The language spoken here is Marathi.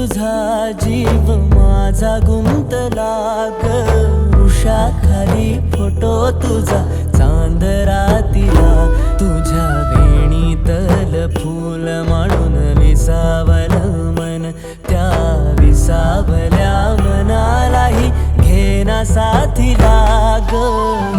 तुझा जीव माझा गुंतला ग खाली फोटो तुझा तिला तुझ्या वेणीतल फूल म्हणून विसावल मन त्या विसावल्या मनालाही घेना साथीला ग